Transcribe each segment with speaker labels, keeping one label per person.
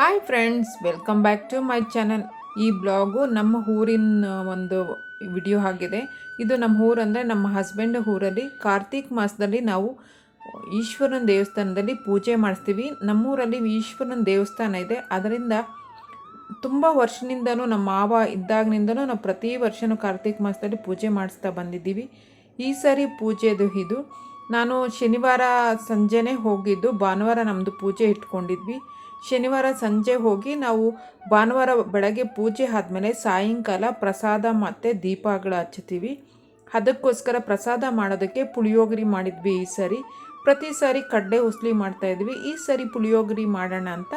Speaker 1: Hi friends welcome back to my channel ಈ blog ನಮ್ಮ ಊರಿನ ಒಂದು ವಿಡಿಯೋ ಆಗಿದೆ. ಇದು ನಮ್ಮ ಊರಂದರೆ ನಮ್ಮ ಹಸ್ಬೆಂಡ್ ಊರಲ್ಲಿ ಕಾರ್ತಿಕ್ ಮಾಸದಲ್ಲಿ ನಾವು ಈಶ್ವರನ ದೇವಸ್ಥಾನದಲ್ಲಿ ಪೂಜೆ ಮಾಡಿಸ್ತೀವಿ ನಮ್ಮೂರಲ್ಲಿ ಈಶ್ವರನ ದೇವಸ್ಥಾನ ಇದೆ. ಅದರಿಂದ ತುಂಬ ವರ್ಷದಿಂದನೂ ನಮ್ಮ ಮಾವ ಇದ್ದಾಗಿನಿಂದನೂ ನಾವು ಪ್ರತಿ ವರ್ಷವೂ ಕಾರ್ತಿಕ್ ಮಾಸದಲ್ಲಿ ಪೂಜೆ ಮಾಡಿಸ್ತಾ ಬಂದಿದ್ದೀವಿ. ಈ ಸಾರಿ ಪೂಜೆದು ಇದು. ನಾನು ಶನಿವಾರ ಸಂಜೆನೇ ಹೋಗಿದ್ದು, ಭಾನುವಾರ ನಮ್ಮದು ಪೂಜೆ ಇಟ್ಕೊಂಡಿದ್ವಿ. ಶನಿವಾರ ಸಂಜೆ ಹೋಗಿ ನಾವು ಭಾನುವಾರ ಬೆಳಗ್ಗೆ ಪೂಜೆ ಆದಮೇಲೆ ಸಾಯಂಕಾಲ ಪ್ರಸಾದ ಮತ್ತು ದೀಪಗಳು ಹಚ್ತೀವಿ ಅದಕ್ಕೋಸ್ಕರ ಪ್ರಸಾದ ಮಾಡೋದಕ್ಕೆ ಪುಳಿಯೋಗರಿ ಮಾಡಿದ್ವಿ ಈ ಸರಿ. ಪ್ರತಿ ಸಾರಿ ಕಡ್ಡೆ ಉಸ್ಲಿ ಮಾಡ್ತಾಯಿದ್ವಿ ಈ ಸರಿ ಪುಳಿಯೋಗರಿ ಮಾಡೋಣ ಅಂತ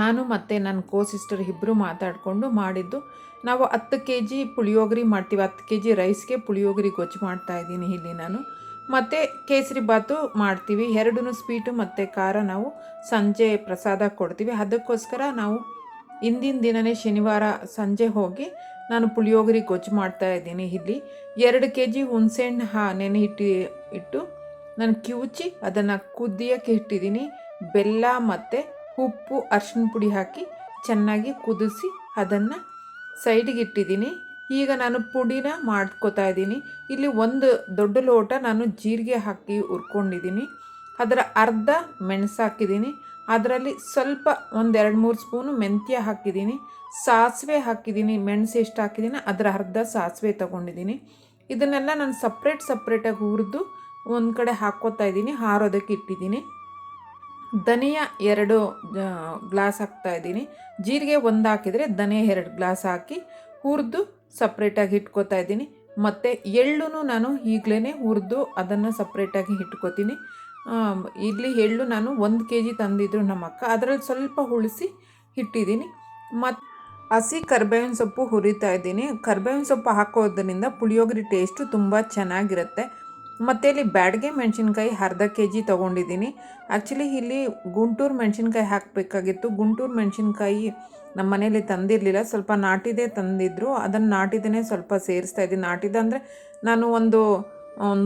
Speaker 1: ನಾನು ಮತ್ತು ನನ್ನ ಕೋ ಸಿಸ್ಟರ್ ಇಬ್ಬರು ಮಾತಾಡಿಕೊಂಡು ಮಾಡಿದ್ದು. ನಾವು ಹತ್ತು ಕೆ ಜಿ ಪುಳಿಯೋಗರಿ ಮಾಡ್ತೀವಿ. ಹತ್ತು ಕೆ ಜಿ ರೈಸ್ಗೆ ಪುಳಿಯೋಗರಿ ಗೊಜ್ಜು ಮಾಡ್ತಾಯಿದ್ದೀನಿ ಇಲ್ಲಿ ನಾನು. ಮತ್ತು ಕೇಸರಿ ಬಾತು ಮಾಡ್ತೀವಿ. ಎರಡೂ ಸ್ವೀಟು ಮತ್ತು ಖಾರ ನಾವು ಸಂಜೆ ಪ್ರಸಾದ ಕೊಡ್ತೀವಿ. ಅದಕ್ಕೋಸ್ಕರ ನಾವು ಹಿಂದಿನ ದಿನವೇ ಶನಿವಾರ ಸಂಜೆ ಹೋಗಿ ನಾನು ಪುಳಿಯೋಗರಿ ಗೊಜ್ಜು ಮಾಡ್ತಾ ಇದ್ದೀನಿ ಇಲ್ಲಿ. ಎರಡು ಕೆ ಜಿ ಹುಣಸೆಹಣ್ಣು ಹಾ ನೆನೆ ಇಟ್ಟು ಇಟ್ಟು ನಾನು ಕಿವುಚಿ ಅದನ್ನು ಕುದಿಯೋಕ್ಕೆ ಇಟ್ಟಿದ್ದೀನಿ. ಬೆಲ್ಲ ಮತ್ತು ಉಪ್ಪು ಅರ್ಶಿನ ಪುಡಿ ಹಾಕಿ ಚೆನ್ನಾಗಿ ಕುದಿಸಿ ಅದನ್ನು ಸೈಡಿಗೆ ಇಟ್ಟಿದ್ದೀನಿ. ಈಗ ನಾನು ಪುಡಿನ ಮಾಡ್ಕೋತಾ ಇದ್ದೀನಿ. ಇಲ್ಲಿ ಒಂದು ದೊಡ್ಡ ಲೋಟ ನಾನು ಜೀರಿಗೆ ಹಾಕಿ ಹುರ್ಕೊಂಡಿದ್ದೀನಿ. ಅದರ ಅರ್ಧ ಮೆಣಸು ಹಾಕಿದ್ದೀನಿ. ಅದರಲ್ಲಿ ಸ್ವಲ್ಪ ಒಂದೆರಡು ಮೂರು ಸ್ಪೂನು ಮೆಂತ್ಯ ಹಾಕಿದ್ದೀನಿ. ಸಾಸಿವೆ ಹಾಕಿದ್ದೀನಿ, ಮೆಣಸು ಎಷ್ಟು ಹಾಕಿದ್ದೀನಿ, ಅದರ ಅರ್ಧ ಸಾಸಿವೆ ತೊಗೊಂಡಿದ್ದೀನಿ. ಇದನ್ನೆಲ್ಲ ನಾನು ಸಪ್ರೇಟ್ ಸಪ್ರೇಟಾಗಿ ಹುರಿದು ಒಂದು ಕಡೆ ಹಾಕ್ಕೋತಾ ಇದ್ದೀನಿ, ಹಾರೋದಕ್ಕೆ ಇಟ್ಟಿದ್ದೀನಿ. ಧನಿಯಾ ಎರಡು ಗ್ಲಾಸ್ ಹಾಕ್ತಾ ಇದ್ದೀನಿ. ಜೀರಿಗೆ ಒಂದು ಹಾಕಿದರೆ ಧನಿಯಾ ಎರಡು ಗ್ಲಾಸ್ ಹಾಕಿ ಹುರಿದು ಸಪ್ರೇಟಾಗಿ ಇಟ್ಕೋತಾ ಇದ್ದೀನಿ. ಮತ್ತು ಎಳ್ಳು ನಾನು ಈಗಲೇ ಹುರಿದು ಅದನ್ನು ಸಪ್ರೇಟಾಗಿ ಇಟ್ಕೋತೀನಿ. ಇಲ್ಲಿ ಎಳ್ಳು ನಾನು ಒಂದು ಕೆ ಜಿ ತಂದಿದ್ರು ನಮ್ಮ ಅಕ್ಕ. ಅದರಲ್ಲಿ ಸ್ವಲ್ಪ ಉಳಿಸಿ ಇಟ್ಟಿದ್ದೀನಿ. ಮತ್ತು ಹಸಿ ಕರ್ಬೇವಿನ ಸೊಪ್ಪು ಹುರಿತಾ ಇದ್ದೀನಿ. ಕರ್ಬೇವಿನ ಸೊಪ್ಪು ಹಾಕೋದ್ರಿಂದ ಪುಳಿಯೋಗರೆ ಟೇಸ್ಟು ತುಂಬ ಚೆನ್ನಾಗಿರುತ್ತೆ. ಮತ್ತು ಇಲ್ಲಿ ಬ್ಯಾಡ್ಗೆ ಮೆಣಸಿನ್ಕಾಯಿ ಅರ್ಧ ಕೆ ಜಿ ತೊಗೊಂಡಿದ್ದೀನಿ. ಆ್ಯಕ್ಚುಲಿ ಇಲ್ಲಿ ಗುಂಟೂರು ಮೆಣಸಿನ್ಕಾಯಿ ಹಾಕಬೇಕಾಗಿತ್ತು. ಗುಂಟೂರು ಮೆಣಸಿನ್ಕಾಯಿ ನಮ್ಮ ಮನೇಲಿ ತಂದಿರಲಿಲ್ಲ. ಸ್ವಲ್ಪ ನಾಟಿದೆ ತಂದಿದ್ದರು ಅದನ್ನು ನಾಟಿದೇ ಸ್ವಲ್ಪ ಸೇರಿಸ್ತಾ ಇದ್ದೀನಿ. ನಾಟಿದ ಅಂದರೆ ನಾನು ಒಂದು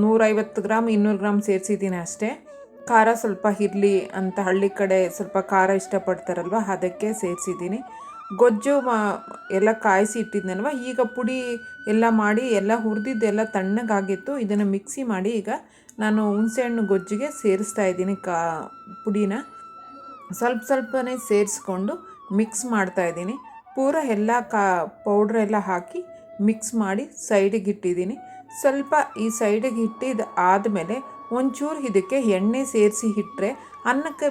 Speaker 1: ನೂರೈವತ್ತು ಗ್ರಾಮ್ ಇನ್ನೂರು ಗ್ರಾಮ್ ಸೇರಿಸಿದ್ದೀನಿ ಅಷ್ಟೇ. ಖಾರ ಸ್ವಲ್ಪ ಇರಲಿ ಅಂತ ಹಳ್ಳಿ ಕಡೆ ಸ್ವಲ್ಪ ಖಾರ ಇಷ್ಟಪಡ್ತಾರಲ್ವ, ಅದಕ್ಕೆ ಸೇರಿಸಿದ್ದೀನಿ. ಗೊಜ್ಜು ಮಾ, ಎಲ್ಲ ಕಾಯಿಸಿ ಇಟ್ಟಿದ್ನಲ್ವ? ಈಗ ಪುಡಿ ಎಲ್ಲ ಮಾಡಿ, ಎಲ್ಲ ಹುರಿದಿದ್ದೆಲ್ಲ ತಣ್ಣಗಾಗಿತ್ತು. ಇದನ್ನು ಮಿಕ್ಸಿ ಮಾಡಿ ಈಗ ನಾನು ಹುಣಸೆಹಣ್ಣು ಗೊಜ್ಜಿಗೆ ಸೇರಿಸ್ತಾ ಇದ್ದೀನಿ ಕಾ, ಪುಡಿನ. ಸ್ವಲ್ಪ ಸ್ವಲ್ಪನೇ ಸೇರಿಸ್ಕೊಂಡು ಮಿಕ್ಸ್ ಮಾಡ್ತಾ ಇದ್ದೀನಿ. ಪೂರ ಎಲ್ಲ ಕಾ ಪೌಡ್ರೆಲ್ಲ ಹಾಕಿ ಮಿಕ್ಸ್ ಮಾಡಿ ಸೈಡಿಗೆ ಇಟ್ಟಿದ್ದೀನಿ. ಸ್ವಲ್ಪ ಈ ಸೈಡಿಗೆ ಇಟ್ಟಿದ್ದು ಆದಮೇಲೆ ಒಂಚೂರು ಇದಕ್ಕೆ ಎಣ್ಣೆ ಸೇರಿಸಿ ಇಟ್ಟರೆ ಅನ್ನಕ್ಕೆ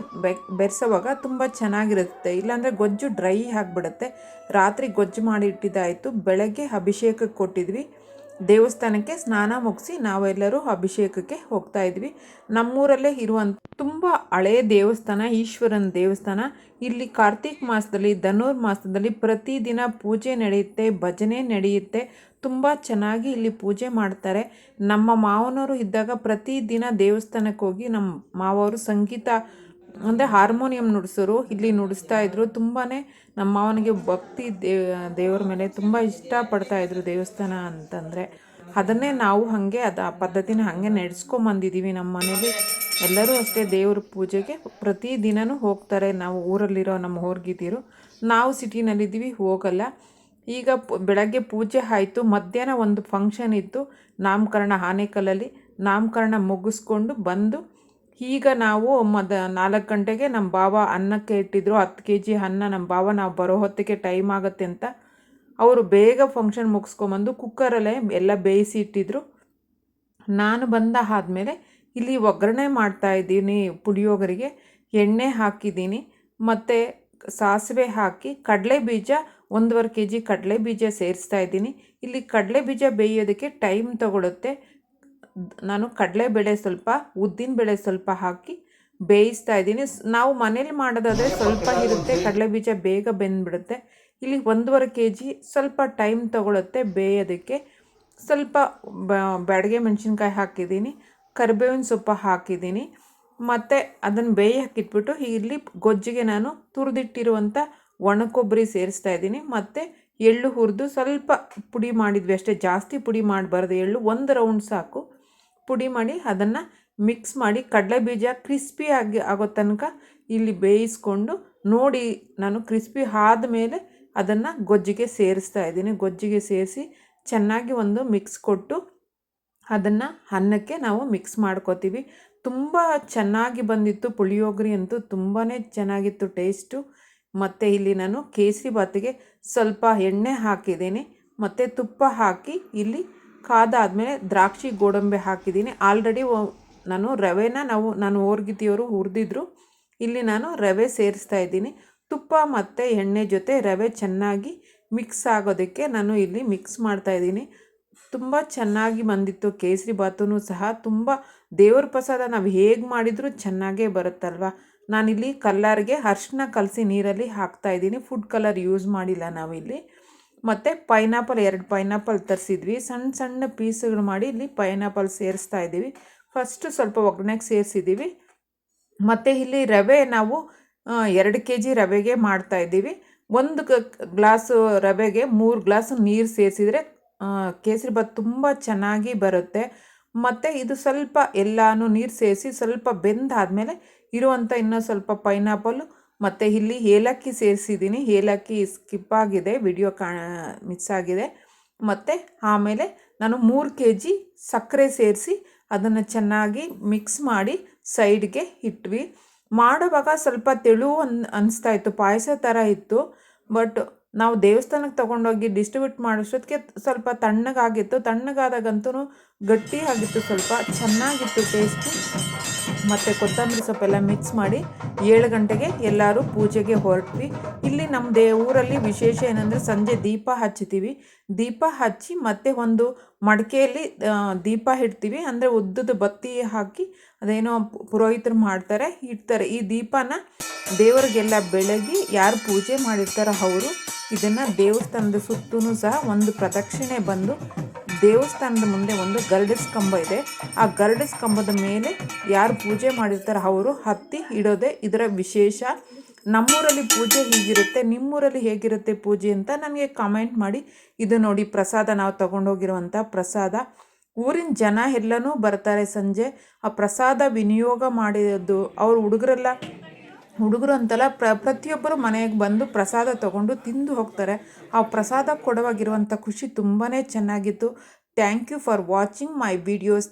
Speaker 1: ಬೆರೆಸೋವಾಗ ತುಂಬ ಚೆನ್ನಾಗಿರುತ್ತೆ. ಇಲ್ಲಾಂದರೆ ಗೊಜ್ಜು ಡ್ರೈ ಆಗಿಬಿಡುತ್ತೆ. ರಾತ್ರಿ ಗೊಜ್ಜು ಮಾಡಿ ಇಟ್ಟಿದ್ದಾಯಿತು. ಬೆಳಗ್ಗೆ ಅಭಿಷೇಕಕ್ಕೆ ಕೊಟ್ಟಿದ್ವಿ. ದೇವಸ್ಥಾನಕ್ಕೆ ಸ್ನಾನ ಮುಗಿಸಿ ನಾವೆಲ್ಲರೂ ಅಭಿಷೇಕಕ್ಕೆ ಹೋಗ್ತಾ ಇದ್ವಿ. ನಮ್ಮೂರಲ್ಲೇ ಇರುವಂಥ ತುಂಬ ಹಳೆಯ ದೇವಸ್ಥಾನ, ಈಶ್ವರನ ದೇವಸ್ಥಾನ. ಇಲ್ಲಿ ಕಾರ್ತಿಕ್ ಮಾಸದಲ್ಲಿ, ಧನುರ್ ಮಾಸದಲ್ಲಿ ಪ್ರತಿದಿನ ಪೂಜೆ ನಡೆಯುತ್ತೆ, ಭಜನೆ ನಡೆಯುತ್ತೆ. ತುಂಬ ಚೆನ್ನಾಗಿ ಇಲ್ಲಿ ಪೂಜೆ ಮಾಡ್ತಾರೆ. ನಮ್ಮ ಮಾವನವರು ಇದ್ದಾಗ ಪ್ರತಿದಿನ ದೇವಸ್ಥಾನಕ್ಕೆ ಹೋಗಿ ನಮ್ಮ ಮಾವವರು ಸಂಗೀತ, ಅಂದರೆ ಹಾರ್ಮೋನಿಯಂ ನುಡಿಸೋರು ಇಲ್ಲಿ ನುಡಿಸ್ತಾ ಇದ್ದರು ತುಂಬಾ ನಮ್ಮ ಮಾವನಿಗೆ ಭಕ್ತಿ ದೇವರ ಮೇಲೆ ತುಂಬ ಇಷ್ಟಪಡ್ತಾಯಿದ್ರು ದೇವಸ್ಥಾನ ಅಂತಂದರೆ. ಅದನ್ನೇ ನಾವು ಹಾಗೆ ಅದು ಆ ಪದ್ಧತಿನ ಹಾಗೆ ನಡೆಸ್ಕೊಂಬಂದಿದ್ದೀವಿ ನಮ್ಮ ಮನೇಲಿ. ಎಲ್ಲರೂ ಅಷ್ಟೇ ದೇವ್ರ ಪೂಜೆಗೆ ಪ್ರತಿ ದಿನವೂ ಹೋಗ್ತಾರೆ. ನಾವು ಊರಲ್ಲಿರೋ ನಮ್ಮ ಹೋರ್ಗಿದ್ದೀರು ನಾವು ಸಿಟಿನಲ್ಲಿದ್ದೀವಿ, ಹೋಗಲ್ಲ. ಈಗ ಬೆಳಗ್ಗೆ ಪೂಜೆ ಆಯಿತು, ಮಧ್ಯಾಹ್ನ ಒಂದು ಫಂಕ್ಷನ್ ಇತ್ತು, ನಾಮಕರಣ ಆನೇಕಲ್ಲಲ್ಲಿ ನಾಮಕರಣ ಮುಗಿಸ್ಕೊಂಡು ಬಂದು, ಈಗ ನಾವು ಮದ, ನಾಲ್ಕು ಗಂಟೆಗೆ ನಮ್ಮ ಬಾವ ಅನ್ನಕ್ಕೆ ಇಟ್ಟಿದ್ರು, ಹತ್ತು ಕೆ ಜಿ ಅನ್ನ ನಮ್ಮ ಬಾವ, ನಾವು ಬರೋ ಹೊತ್ತಿಗೆ ಟೈಮ್ ಆಗುತ್ತೆ ಅಂತ. ಅವರು ಬೇಗ ಫಂಕ್ಷನ್ ಮುಗಿಸ್ಕೊಂಬಂದು ಕುಕ್ಕರಲ್ಲೇ ಎಲ್ಲ ಬೇಯಿಸಿ ಇಟ್ಟಿದ್ರು. ನಾನು ಬಂದ ಆದಮೇಲೆ ಇಲ್ಲಿ ಒಗ್ಗರಣೆ ಮಾಡ್ತಾಯಿದ್ದೀನಿ ಪುಳಿಯೋಗರಿಗೆ, ಎಣ್ಣೆ ಹಾಕಿದ್ದೀನಿ, ಮತ್ತು ಸಾಸಿವೆ ಹಾಕಿ ಕಡಲೆ ಬೀಜ ಒಂದೂವರೆ ಕೆ ಜಿ ಕಡಲೆ ಬೀಜ ಸೇರಿಸ್ತಾ ಇದ್ದೀನಿ. ಇಲ್ಲಿ ಕಡಲೆ ಬೀಜ ಬೇಯೋದಕ್ಕೆ ಟೈಮ್ ತಗೊಳುತ್ತೆ. ನಾನು ಕಡಲೆ ಬೇಳೆ ಸ್ವಲ್ಪ, ಉದ್ದಿನ ಬೇಳೆ ಸ್ವಲ್ಪ ಹಾಕಿ ಬೇಯಿಸ್ತಾ ಇದ್ದೀನಿ. ನಾವು ಮನೇಲಿ ಮಾಡೋದಾದರೆ ಸ್ವಲ್ಪ ಇರುತ್ತೆ, ಕಡಲೆ ಬೀಜ ಬೇಗ ಬೆಂದ್ಬಿಡುತ್ತೆ. ಇಲ್ಲಿ ಒಂದೂವರೆ ಕೆ ಜಿ ಸ್ವಲ್ಪ ಟೈಮ್ ತೊಗೊಳುತ್ತೆ ಬೇಯೋದಕ್ಕೆ. ಸ್ವಲ್ಪ ಬ್ಯಾಡಗೆ ಮೆಣಸಿನ್ಕಾಯಿ ಹಾಕಿದ್ದೀನಿ, ಕರಿಬೇವಿನ ಸೊಪ್ಪು ಹಾಕಿದ್ದೀನಿ. ಮತ್ತು ಅದನ್ನು ಬೇಯಕ್ಕೆ ಇಟ್ಬಿಟ್ಟು ಇಲ್ಲಿ ಗೊಜ್ಜಿಗೆ ನಾನು ತುರಿದಿಟ್ಟಿರುವಂಥ ಒಣ ಕೊಬ್ಬರಿ ಸೇರಿಸ್ತಾ ಇದ್ದೀನಿ. ಮತ್ತು ಎಳ್ಳು ಹುರಿದು ಸ್ವಲ್ಪ ಪುಡಿ ಮಾಡಿದ್ವಿ ಅಷ್ಟೇ, ಜಾಸ್ತಿ ಪುಡಿ ಮಾಡಬಾರ್ದು. ಎಳ್ಳು ಒಂದು ರೌಂಡ್ ಸಾಕು. ಪುಡಿ ಮಾಡಿ ಅದನ್ನು ಮಿಕ್ಸ್ ಮಾಡಿ ಕಡಲೆ ಬೀಜ ಕ್ರಿಸ್ಪಿ ಆಗಿ ಆಗೋ ತನಕ ಇಲ್ಲಿ ಬೇಯಿಸ್ಕೊಂಡು ನೋಡಿ ನಾನು ಕ್ರಿಸ್ಪಿ ಆದಮೇಲೆ ಅದನ್ನು ಗೊಜ್ಜಿಗೆ ಸೇರಿಸ್ತಾ ಇದ್ದೀನಿ. ಗೊಜ್ಜಿಗೆ ಸೇರಿಸಿ ಚೆನ್ನಾಗಿ ಒಂದು ಮಿಕ್ಸ್ ಕೊಟ್ಟು ಅದನ್ನು ಅನ್ನಕ್ಕೆ ನಾವು ಮಿಕ್ಸ್ ಮಾಡ್ಕೋತೀವಿ. ತುಂಬ ಚೆನ್ನಾಗಿ ಬಂದಿತ್ತು. ಪುಳಿಯೋಗರೆ ಅಂತೂ ತುಂಬಾ ಚೆನ್ನಾಗಿತ್ತು ಟೇಸ್ಟು. ಮತ್ತು ಇಲ್ಲಿ ನಾನು ಕೇಸರಿ ಬಾತಿಗೆ ಸ್ವಲ್ಪ ಎಣ್ಣೆ ಹಾಕಿದ್ದೀನಿ. ಮತ್ತು ತುಪ್ಪ ಹಾಕಿ ಇಲ್ಲಿ ಕಾದಾದಮೇಲೆ ದ್ರಾಕ್ಷಿ ಗೋಡಂಬಿ ಹಾಕಿದ್ದೀನಿ. ಆಲ್ರೆಡಿ ನಾನು ರವೆನ ನಾವು, ನಾನು ಓರ್ಗಿತಿಯವರು ಹುರಿದಿದ್ರು. ಇಲ್ಲಿ ನಾನು ರವೆ ಸೇರಿಸ್ತಾ ಇದ್ದೀನಿ. ತುಪ್ಪ ಮತ್ತು ಎಣ್ಣೆ ಜೊತೆ ರವೆ ಚೆನ್ನಾಗಿ ಮಿಕ್ಸ್ ಆಗೋದಕ್ಕೆ ನಾನು ಇಲ್ಲಿ ಮಿಕ್ಸ್ ಮಾಡ್ತಾ ಇದ್ದೀನಿ. ತುಂಬ ಚೆನ್ನಾಗಿ ಬಂದಿತ್ತು ಕೇಸರಿ ಬಾತೂ ಸಹ ತುಂಬ ದೇವ್ರ ಪ್ರಸಾದ ನಾವು ಹೇಗೆ ಮಾಡಿದರೂ ಚೆನ್ನಾಗೇ ಬರುತ್ತಲ್ವ? ನಾನಿಲ್ಲಿ ಕಲ್ಲರ್ಗೆ ಅರ್ಶಿನ ಕಲಸಿ ನೀರಲ್ಲಿ ಹಾಕ್ತಾ ಇದ್ದೀನಿ. ಫುಡ್ ಕಲರ್ ಯೂಸ್ ಮಾಡಿಲ್ಲ ನಾವಿಲ್ಲಿ. ಮತ್ತು ಪೈನಾಪಲ್, ಎರಡು ಪೈನಾಪಲ್ ತರಿಸಿದ್ವಿ. ಸಣ್ಣ ಸಣ್ಣ ಪೀಸ್ಗಳು ಮಾಡಿ ಇಲ್ಲಿ ಪೈನಾಪಲ್ ಸೇರಿಸ್ತಾ ಇದ್ದೀವಿ. ಫಸ್ಟು ಸ್ವಲ್ಪ ಒಗ್ಗರಣೆಗೆ ಸೇರಿಸಿದ್ದೀವಿ. ಮತ್ತು ಇಲ್ಲಿ ರವೆ ನಾವು ಎರಡು ಕೆ ಜಿ ರವೆಗೆ ಮಾಡ್ತಾ ಇದ್ದೀವಿ. ಒಂದು ಗ್ಲಾಸು ರವೆಗೆ ಮೂರು ಗ್ಲಾಸ್ ನೀರು ಸೇರಿಸಿದರೆ ಕೇಸರಿ ಭಾತ್ ತುಂಬ ಚೆನ್ನಾಗಿ ಬರುತ್ತೆ. ಮತ್ತು ಇದು ಸ್ವಲ್ಪ ಎಲ್ಲನೂ ನೀರು ಸೇರಿಸಿ ಸ್ವಲ್ಪ ಬೆಂದಾದಮೇಲೆ ಇರುವಂಥ ಇನ್ನೂ ಸ್ವಲ್ಪ ಪೈನಾಪಲ್ಲು, ಮತ್ತು ಇಲ್ಲಿ ಏಲಕ್ಕಿ ಸೇರಿಸಿದ್ದೀನಿ ಏಲಕ್ಕಿ ಸ್ಕಿಪ್ ಆಗಿದೆ, ವಿಡಿಯೋ ಕಾ, ಮಿಸ್ ಆಗಿದೆ. ಮತ್ತು ಆಮೇಲೆ ನಾನು ಮೂರು ಕೆ ಜಿ ಸಕ್ಕರೆ ಸೇರಿಸಿ ಅದನ್ನು ಚೆನ್ನಾಗಿ ಮಿಕ್ಸ್ ಮಾಡಿ ಸೈಡ್ಗೆ ಇಟ್ವಿ. ಮಾಡುವಾಗ ಸ್ವಲ್ಪ ತೆಳು ಅನ್ ಅನ್ನಿಸ್ತಾ ಇತ್ತು, ಪಾಯಸ ಥರ ಇತ್ತು. ಬಟ್ ನಾವು ದೇವಸ್ಥಾನಕ್ಕೆ ತೊಗೊಂಡೋಗಿ ಡಿಸ್ಟ್ರಿಬ್ಯೂಟ್ ಮಾಡಿಸೋದಕ್ಕೆ ಸ್ವಲ್ಪ ತಣ್ಣಗಾಗಿತ್ತು. ತಣ್ಣಗಾದಾಗಂತೂ ಗಟ್ಟಿ ಆಗಿತ್ತು ಸ್ವಲ್ಪ ಚೆನ್ನಾಗಿತ್ತು ಟೇಸ್ಟು ಮತ್ತು ಕೊತ್ತಂಬರಿ ಸೊಪ್ಪೆಲ್ಲ ಮಿಕ್ಸ್ ಮಾಡಿ ಏಳು ಗಂಟೆಗೆ ಎಲ್ಲರೂ ಪೂಜೆಗೆ ಹೊರಟ್ವಿ. ಇಲ್ಲಿ ನಮ್ಮ ದೇ ಊರಲ್ಲಿ ವಿಶೇಷ ಏನಂದರೆ ಸಂಜೆ ದೀಪ ಹಚ್ಚುತ್ತೀವಿ. ದೀಪ ಹಚ್ಚಿ ಮತ್ತೆ ಒಂದು ಮಡಿಕೆಯಲ್ಲಿ ದೀಪ ಇಡ್ತೀವಿ. ಅಂದರೆ ಉದ್ದದ ಬತ್ತಿ ಹಾಕಿ ಅದೇನೋ ಪುರೋಹಿತರು ಮಾಡ್ತಾರೆ, ಇಡ್ತಾರೆ. ಈ ದೀಪನ ದೇವರಿಗೆಲ್ಲ ಬೆಳಗಿ ಯಾರು ಪೂಜೆ ಮಾಡಿರ್ತಾರೋ ಅವರು ಇದನ್ನು ದೇವಸ್ಥಾನದ ಸುತ್ತೂ ಸಹ ಒಂದು ಪ್ರದಕ್ಷಿಣೆ ಬಂದು ದೇವಸ್ಥಾನದ ಮುಂದೆ ಒಂದು ಗರ್ಡಸ್ ಕಂಬ ಇದೆ. ಆ ಗರ್ಡಸ್ ಕಂಬದ ಮೇಲೆ ಯಾರು ಪೂಜೆ ಮಾಡಿರ್ತಾರೋ ಅವರು ಹತ್ತಿ ಇಡೋದೆ ಇದರ ವಿಶೇಷ. ನಮ್ಮೂರಲ್ಲಿ ಪೂಜೆ ಹೀಗಿರುತ್ತೆ, ನಿಮ್ಮೂರಲ್ಲಿ ಹೇಗಿರುತ್ತೆ ಪೂಜೆ ಅಂತ ನನಗೆ ಕಮೆಂಟ್ ಮಾಡಿ. ಇದು ನೋಡಿ ಪ್ರಸಾದ, ನಾವು ತಗೊಂಡೋಗಿರುವಂಥ ಪ್ರಸಾದ. ಊರಿನ ಜನ ಎಲ್ಲನೂ ಬರ್ತಾರೆ ಸಂಜೆ. ಆ ಪ್ರಸಾದ ವಿನಿಯೋಗ ಮಾಡಿದ್ದು ಅವ್ರ ಹುಡುಗರೆಲ್ಲ ಹುಡುಗರು ಅಂತಲ್ಲ, ಪ್ರ, ಪ್ರತಿಯೊಬ್ಬರು ಮನೆಗೆ ಬಂದು ಪ್ರಸಾದ ತಗೊಂಡು ತಿಂದು ಹೋಗ್ತಾರೆ. ಆ ಪ್ರಸಾದ ಕೊಡುವಾಗಿರುವಂಥ ಖುಷಿ ತುಂಬಾ ಚೆನ್ನಾಗಿತ್ತು. Thank you for watching my videos